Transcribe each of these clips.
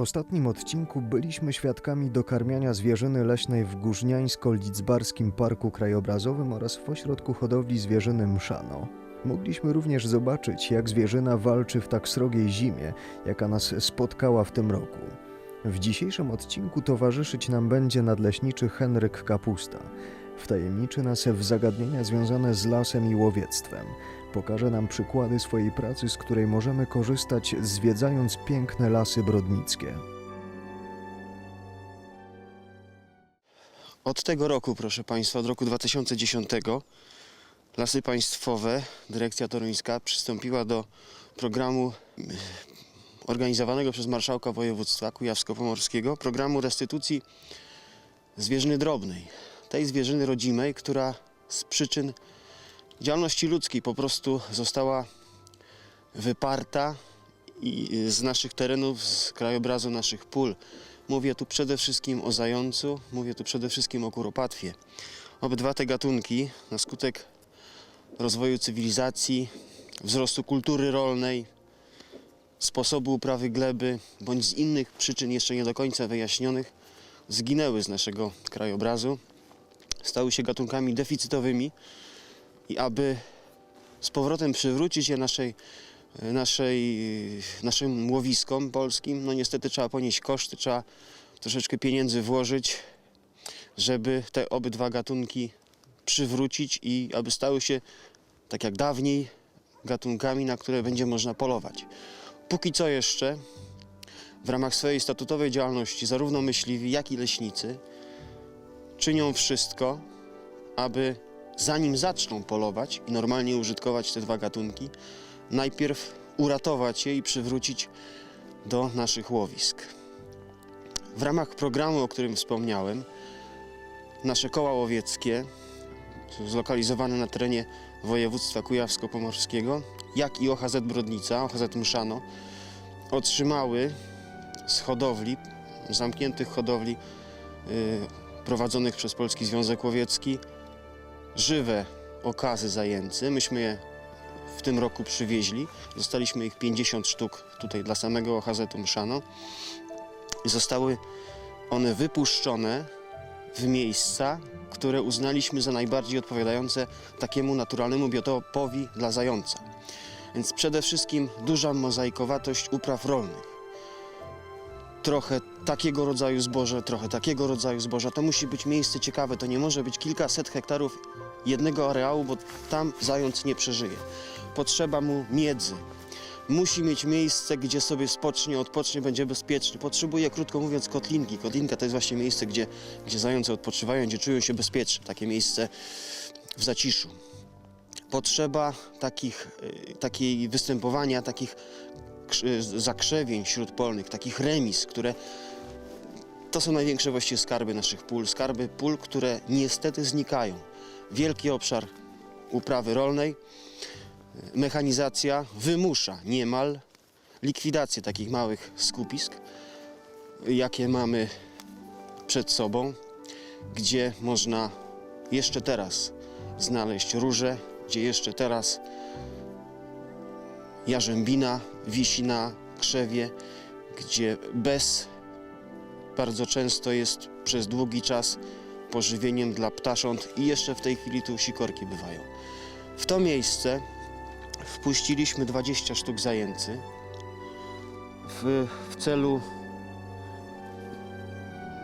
W ostatnim odcinku byliśmy świadkami dokarmiania zwierzyny leśnej w Górzniańsko-Lidzbarskim Parku Krajobrazowym oraz w ośrodku hodowli zwierzyny Mszano. Mogliśmy również zobaczyć, jak zwierzyna walczy w tak srogiej zimie, jaka nas spotkała w tym roku. W dzisiejszym odcinku towarzyszyć nam będzie nadleśniczy Henryk Kapusta. Wtajemniczy nas w zagadnienia związane z lasem i łowiectwem. Pokaże nam przykłady swojej pracy, z której możemy korzystać, zwiedzając piękne lasy brodnickie. Od tego roku, proszę Państwa, od roku 2010, Lasy Państwowe, Dyrekcja Toruńska przystąpiła do programu eh, organizowanego przez Marszałka Województwa Kujawsko-Pomorskiego, programu restytucji zwierzyny drobnej. Tej zwierzyny rodzimej, która z przyczyn działalności ludzkiej po prostu została wyparta i z naszych terenów, z krajobrazu naszych pól. Mówię tu przede wszystkim o zającu, mówię tu przede wszystkim o kuropatwie. Obydwa te gatunki na skutek rozwoju cywilizacji, wzrostu kultury rolnej, sposobu uprawy gleby, bądź z innych przyczyn jeszcze nie do końca wyjaśnionych, zginęły z naszego krajobrazu, stały się gatunkami deficytowymi i aby z powrotem przywrócić je naszej, naszej, naszym łowiskom polskim, no niestety trzeba ponieść koszty, trzeba troszeczkę pieniędzy włożyć, żeby te obydwa gatunki przywrócić i aby stały się, tak jak dawniej, gatunkami, na które będzie można polować. Póki co jeszcze w ramach swojej statutowej działalności zarówno myśliwi, jak i leśnicy czynią wszystko, aby zanim zaczną polować i normalnie użytkować te dwa gatunki, najpierw uratować je i przywrócić do naszych łowisk. W ramach programu, o którym wspomniałem, nasze koła łowieckie zlokalizowane na terenie województwa kujawsko-pomorskiego, jak i OHZ Brodnica, OHZ Mszano, otrzymały z hodowli, zamkniętych hodowli y, prowadzonych przez Polski Związek Łowiecki, żywe okazy zajęcy. Myśmy je w tym roku przywieźli. Zostaliśmy ich 50 sztuk tutaj dla samego OHZ-u Mszano. I zostały one wypuszczone w miejsca, które uznaliśmy za najbardziej odpowiadające takiemu naturalnemu biotopowi dla zająca. Więc przede wszystkim duża mozaikowatość upraw rolnych. Trochę takiego rodzaju zboże, trochę takiego rodzaju zboża. To musi być miejsce ciekawe, to nie może być kilkaset hektarów jednego areału, bo tam zając nie przeżyje. Potrzeba mu miedzy. Musi mieć miejsce, gdzie sobie spocznie, odpocznie, będzie bezpieczny. Potrzebuje, krótko mówiąc, kotlinki. Kotlinka to jest właśnie miejsce, gdzie, gdzie zające odpoczywają, gdzie czują się bezpiecznie. Takie miejsce w zaciszu. Potrzeba takich, y, takiej występowania, takich zakrzewień śródpolnych, takich remis, które to są największe właściwie skarby naszych pól. Skarby pól, które niestety znikają. Wielki obszar uprawy rolnej, mechanizacja wymusza niemal likwidację takich małych skupisk, jakie mamy przed sobą, gdzie można jeszcze teraz znaleźć róże, gdzie jeszcze teraz jarzębina wisi na krzewie, gdzie bez bardzo często jest przez długi czas pożywieniem dla ptasząt i jeszcze w tej chwili tu sikorki bywają. W to miejsce wpuściliśmy 20 sztuk zajęcy w, w celu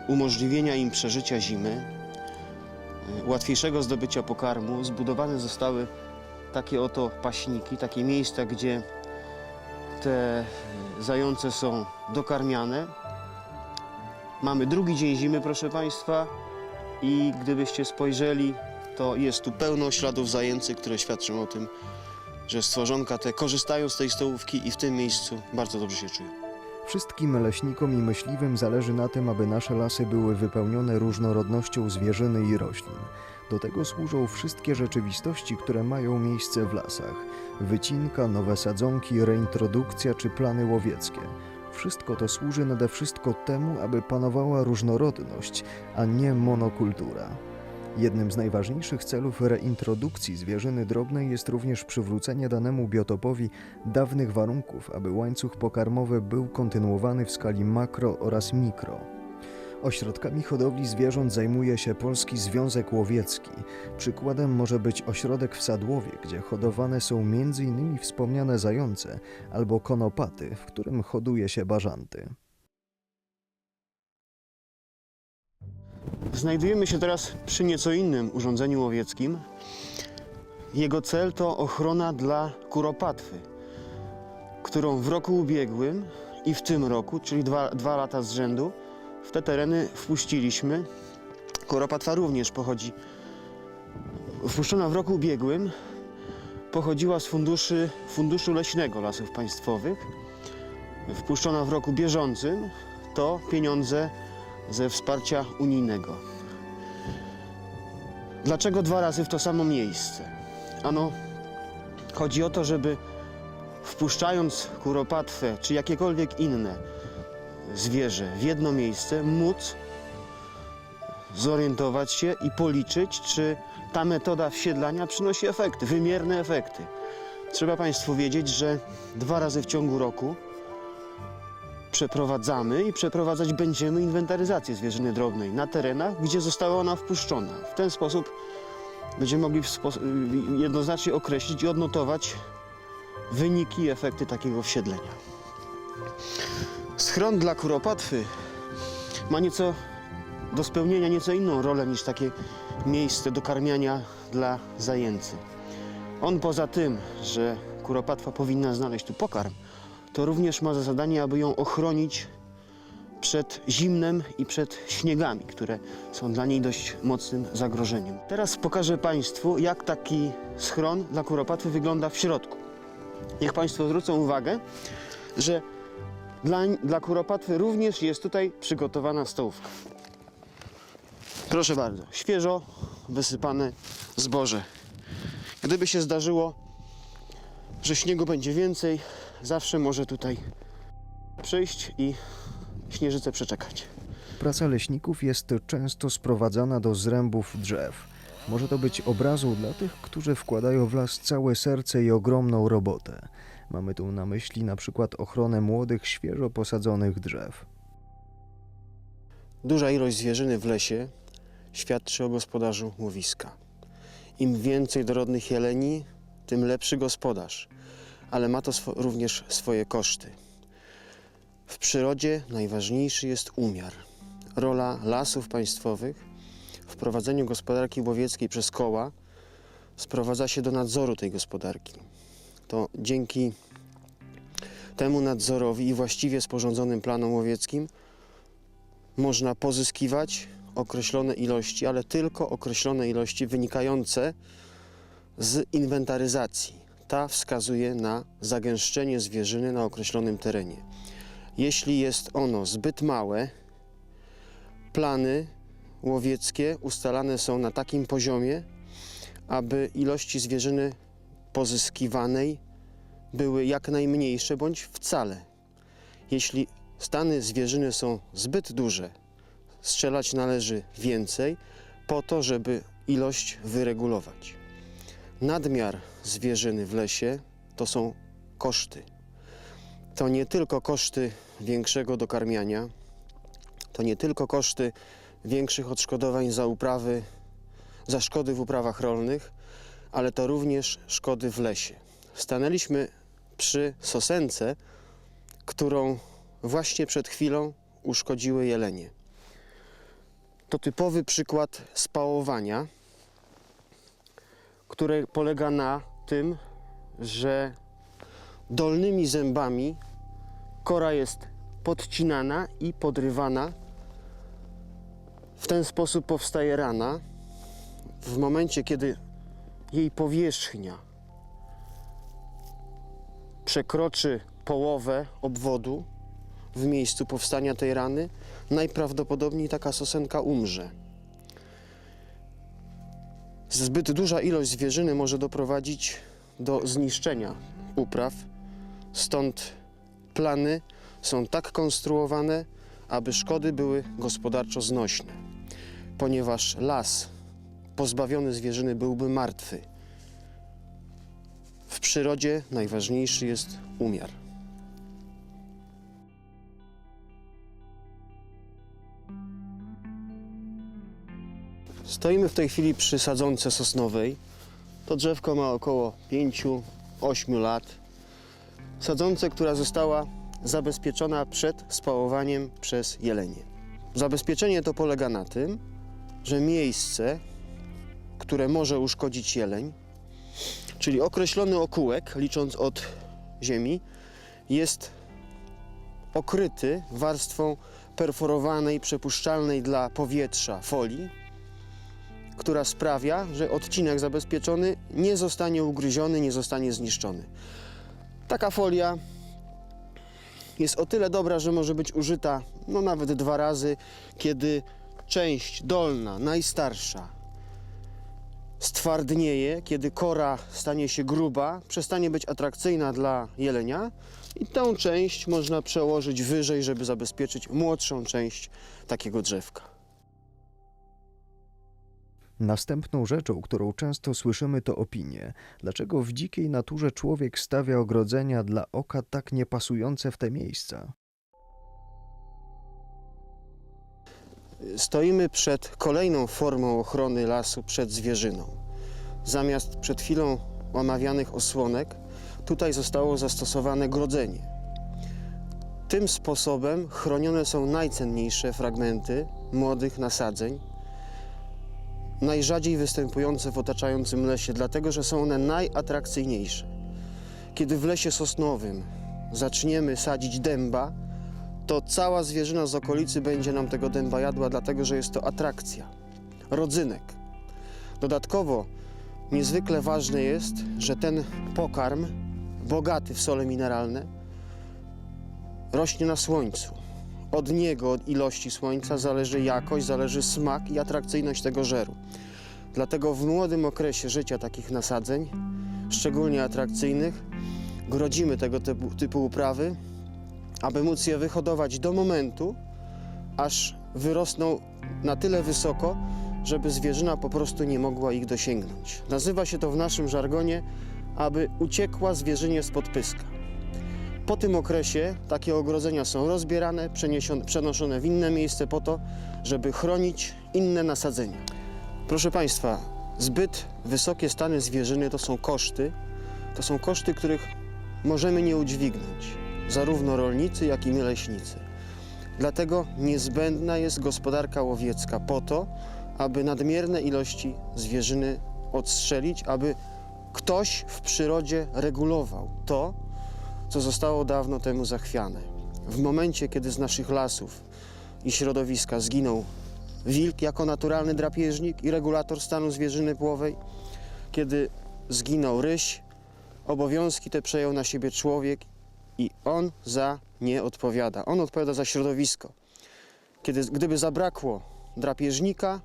umożliwienia im przeżycia zimy, łatwiejszego zdobycia pokarmu. Zbudowane zostały takie oto paśniki, takie miejsca, gdzie te zające są dokarmiane. Mamy drugi dzień zimy, proszę Państwa, i gdybyście spojrzeli, to jest tu pełno śladów zajęcy, które świadczą o tym, że stworzonka te korzystają z tej stołówki i w tym miejscu bardzo dobrze się czują. Wszystkim leśnikom i myśliwym zależy na tym, aby nasze lasy były wypełnione różnorodnością zwierzyny i roślin. Do tego służą wszystkie rzeczywistości, które mają miejsce w lasach. Wycinka, nowe sadzonki, reintrodukcja czy plany łowieckie. Wszystko to służy nade wszystko temu, aby panowała różnorodność, a nie monokultura. Jednym z najważniejszych celów reintrodukcji zwierzyny drobnej jest również przywrócenie danemu biotopowi dawnych warunków, aby łańcuch pokarmowy był kontynuowany w skali makro oraz mikro. Ośrodkami hodowli zwierząt zajmuje się Polski Związek Łowiecki. Przykładem może być ośrodek w Sadłowie, gdzie hodowane są m.in. wspomniane zające albo konopaty, w którym hoduje się bażanty. Znajdujemy się teraz przy nieco innym urządzeniu łowieckim. Jego cel to ochrona dla kuropatwy, którą w roku ubiegłym i w tym roku, czyli dwa, dwa lata z rzędu, te tereny wpuściliśmy. Kuropatwa również pochodzi, wpuszczona w roku ubiegłym, pochodziła z funduszy, Funduszu Leśnego Lasów Państwowych. Wpuszczona w roku bieżącym to pieniądze ze wsparcia unijnego. Dlaczego dwa razy w to samo miejsce? Ano, chodzi o to, żeby wpuszczając kuropatwę czy jakiekolwiek inne zwierzę w jedno miejsce, móc zorientować się i policzyć, czy ta metoda wsiedlania przynosi efekty, wymierne efekty. Trzeba Państwu wiedzieć, że dwa razy w ciągu roku przeprowadzamy i przeprowadzać będziemy inwentaryzację zwierzyny drobnej na terenach, gdzie została ona wpuszczona. W ten sposób będziemy mogli spo- jednoznacznie określić i odnotować wyniki i efekty takiego wsiedlenia. Schron dla kuropatwy ma nieco do spełnienia nieco inną rolę niż takie miejsce do karmiania dla zajęcy. On poza tym, że kuropatwa powinna znaleźć tu pokarm, to również ma za zadanie, aby ją ochronić przed zimnem i przed śniegami, które są dla niej dość mocnym zagrożeniem. Teraz pokażę Państwu, jak taki schron dla kuropatwy wygląda w środku. Niech Państwo zwrócą uwagę, że dla, dla kuropatwy również jest tutaj przygotowana stołówka. Proszę bardzo, świeżo wysypane zboże. Gdyby się zdarzyło, że śniegu będzie więcej, zawsze może tutaj przyjść i śnieżycę przeczekać. Praca leśników jest często sprowadzana do zrębów drzew. Może to być obrazu dla tych, którzy wkładają w las całe serce i ogromną robotę. Mamy tu na myśli na przykład ochronę młodych, świeżo posadzonych drzew. Duża ilość zwierzyny w lesie świadczy o gospodarzu łowiska. Im więcej dorodnych jeleni, tym lepszy gospodarz, ale ma to swo- również swoje koszty. W przyrodzie najważniejszy jest umiar. Rola lasów państwowych w prowadzeniu gospodarki łowieckiej przez koła sprowadza się do nadzoru tej gospodarki. To dzięki temu nadzorowi i właściwie sporządzonym planom łowieckim można pozyskiwać określone ilości, ale tylko określone ilości wynikające z inwentaryzacji. Ta wskazuje na zagęszczenie zwierzyny na określonym terenie. Jeśli jest ono zbyt małe, plany łowieckie ustalane są na takim poziomie, aby ilości zwierzyny pozyskiwanej były jak najmniejsze bądź wcale. Jeśli stany zwierzyny są zbyt duże, strzelać należy więcej po to, żeby ilość wyregulować. Nadmiar zwierzyny w lesie to są koszty. To nie tylko koszty większego dokarmiania, to nie tylko koszty większych odszkodowań za uprawy, za szkody w uprawach rolnych, ale to również szkody w lesie. Stanęliśmy przy sosence, którą właśnie przed chwilą uszkodziły jelenie. To typowy przykład spałowania, które polega na tym, że dolnymi zębami kora jest podcinana i podrywana. W ten sposób powstaje rana. W momencie, kiedy jej powierzchnia przekroczy połowę obwodu w miejscu powstania tej rany, najprawdopodobniej taka sosenka umrze. Zbyt duża ilość zwierzyny może doprowadzić do zniszczenia upraw, stąd plany są tak konstruowane, aby szkody były gospodarczo znośne. Ponieważ las pozbawiony zwierzyny byłby martwy. W przyrodzie najważniejszy jest umiar. Stoimy w tej chwili przy sadzonce sosnowej. To drzewko ma około 5-8 lat. Sadzonce, która została zabezpieczona przed spałowaniem przez jelenie. Zabezpieczenie to polega na tym, że miejsce, które może uszkodzić jeleń, czyli określony okułek, licząc od ziemi, jest okryty warstwą perforowanej, przepuszczalnej dla powietrza folii, która sprawia, że odcinek zabezpieczony nie zostanie ugryziony, nie zostanie zniszczony. Taka folia jest o tyle dobra, że może być użyta no nawet dwa razy, kiedy część dolna, najstarsza, stwardnieje, kiedy kora stanie się gruba, przestanie być atrakcyjna dla jelenia i tę część można przełożyć wyżej, żeby zabezpieczyć młodszą część takiego drzewka. Następną rzeczą, którą często słyszymy, to opinie. Dlaczego w dzikiej naturze człowiek stawia ogrodzenia dla oka tak niepasujące w te miejsca? Stoimy przed kolejną formą ochrony lasu przed zwierzyną. Zamiast przed chwilą omawianych osłonek, tutaj zostało zastosowane grodzenie. Tym sposobem chronione są najcenniejsze fragmenty młodych nasadzeń, najrzadziej występujące w otaczającym lesie, dlatego że są one najatrakcyjniejsze. Kiedy w lesie sosnowym zaczniemy sadzić dęba, to cała zwierzyna z okolicy będzie nam tego dęba jadła, dlatego że jest to atrakcja, rodzynek. Dodatkowo niezwykle ważne jest, że ten pokarm, bogaty w sole mineralne, rośnie na słońcu. Od niego, od ilości słońca zależy jakość, zależy smak i atrakcyjność tego żeru. Dlatego w młodym okresie życia takich nasadzeń, szczególnie atrakcyjnych, grodzimy tego typu, typu uprawy, aby móc je wyhodować do momentu, aż wyrosną na tyle wysoko, żeby zwierzyna po prostu nie mogła ich dosięgnąć. Nazywa się to w naszym żargonie, aby uciekła zwierzynie spod pyska. Po tym okresie takie ogrodzenia są rozbierane, przenoszone w inne miejsce po to, żeby chronić inne nasadzenia. Proszę Państwa, zbyt wysokie stany zwierzyny to są koszty, to są koszty, których możemy nie udźwignąć, zarówno rolnicy, jak i leśnicy. Dlatego niezbędna jest gospodarka łowiecka po to, aby nadmierne ilości zwierzyny odstrzelić, aby ktoś w przyrodzie regulował to, co zostało dawno temu zachwiane. W momencie, kiedy z naszych lasów i środowiska zginął wilk jako naturalny drapieżnik i regulator stanu zwierzyny płowej, kiedy zginął ryś, obowiązki te przejął na siebie człowiek i on za nie odpowiada. On odpowiada za środowisko. Kiedy, gdyby zabrakło drapieżnika,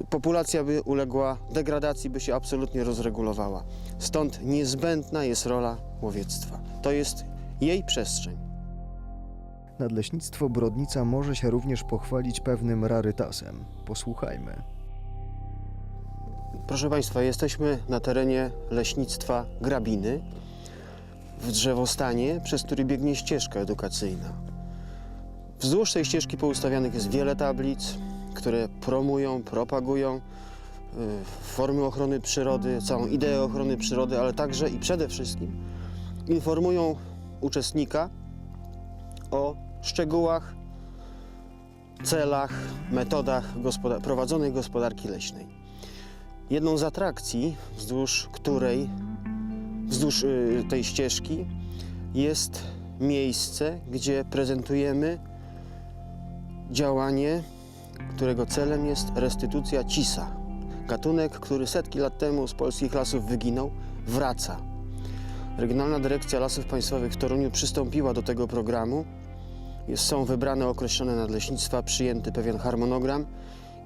y, populacja by uległa degradacji, by się absolutnie rozregulowała. Stąd niezbędna jest rola łowiectwa. To jest jej przestrzeń. Nadleśnictwo Brodnica może się również pochwalić pewnym rarytasem. Posłuchajmy. Proszę Państwa, jesteśmy na terenie leśnictwa Grabiny w drzewostanie, przez który biegnie ścieżka edukacyjna. Wzdłuż tej ścieżki poustawianych jest wiele tablic, które promują, propagują y, formy ochrony przyrody, całą ideę ochrony przyrody, ale także i przede wszystkim informują uczestnika o szczegółach, celach, metodach prowadzonej gospodarki leśnej. Jedną z atrakcji, wzdłuż której, wzdłuż y, tej ścieżki, jest miejsce, gdzie prezentujemy działanie, którego celem jest restytucja cisa. Gatunek, który setki lat temu z polskich lasów wyginął, wraca. Regionalna Dyrekcja Lasów Państwowych w Toruniu przystąpiła do tego programu. Są wybrane określone nadleśnictwa, przyjęty pewien harmonogram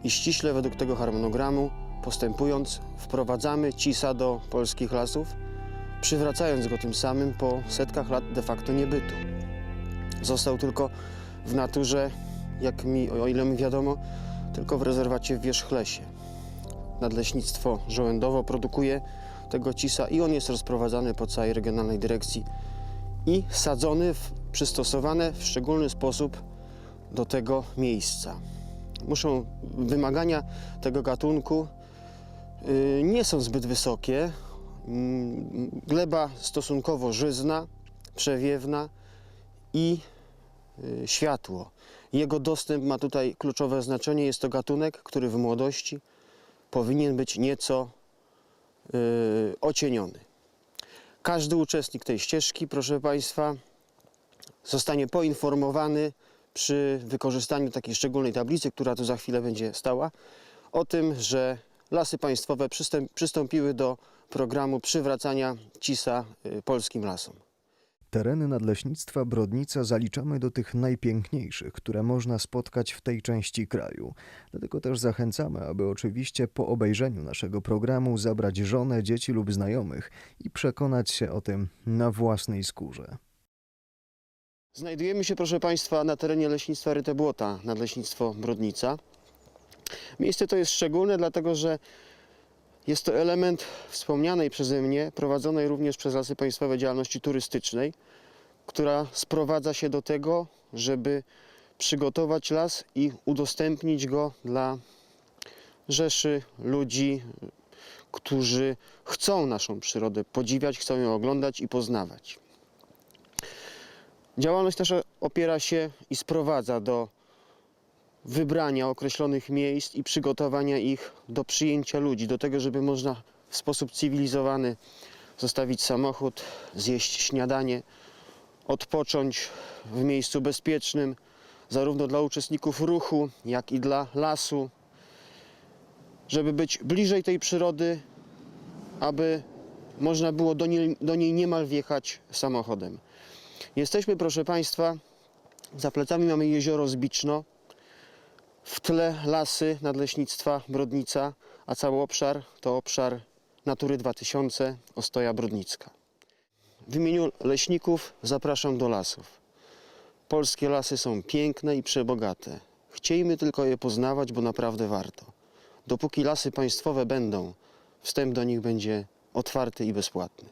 i ściśle według tego harmonogramu postępując wprowadzamy cisa do polskich lasów, przywracając go tym samym po setkach lat de facto niebytu. Został tylko w naturze, jak mi, o ile mi wiadomo, tylko w rezerwacie w Wierzchlesie. Nadleśnictwo Żołędowo produkuje tego cisa i on jest rozprowadzany po całej regionalnej dyrekcji i sadzony, w, przystosowane w szczególny sposób do tego miejsca. Muszą, wymagania tego gatunku nie są zbyt wysokie. Mm, Gleba stosunkowo żyzna, przewiewna i y, światło. Jego dostęp ma tutaj kluczowe znaczenie. Jest to gatunek, który w młodości powinien być nieco y, ocieniony. Każdy uczestnik tej ścieżki, proszę Państwa, zostanie poinformowany przy wykorzystaniu takiej szczególnej tablicy, która tu za chwilę będzie stała, o tym, że lasy państwowe przystąpiły do programu przywracania cisa y, polskim lasom. Tereny nadleśnictwa Brodnica zaliczamy do tych najpiękniejszych, które można spotkać w tej części kraju. Dlatego też zachęcamy, aby oczywiście po obejrzeniu naszego programu zabrać żonę, dzieci lub znajomych i przekonać się o tym na własnej skórze. Znajdujemy się, proszę Państwa, na terenie leśnictwa Rytebłota, nadleśnictwo Brodnica. Miejsce to jest szczególne, dlatego że jest to element wspomnianej przeze mnie, prowadzonej również przez Lasy Państwowe działalności turystycznej, która sprowadza się do tego, żeby przygotować las i udostępnić go dla rzeszy ludzi, którzy chcą naszą przyrodę podziwiać, chcą ją oglądać i poznawać. Działalność nasza opiera się i sprowadza do wybrania określonych miejsc i przygotowania ich do przyjęcia ludzi, do tego, żeby można w sposób cywilizowany zostawić samochód, zjeść śniadanie, odpocząć w miejscu bezpiecznym, zarówno dla uczestników ruchu, jak i dla lasu, żeby być bliżej tej przyrody, aby można było do niej, do niej niemal wjechać samochodem. Jesteśmy, proszę Państwa, za plecami mamy jezioro Zbiczno, w tle lasy nadleśnictwa Brodnica, a cały obszar to obszar Natury 2000 Ostoja Brodnicka. W imieniu leśników zapraszam do lasów. Polskie lasy są piękne i przebogate. Chciejmy tylko je poznawać, bo naprawdę warto. Dopóki lasy państwowe będą, wstęp do nich będzie otwarty i bezpłatny.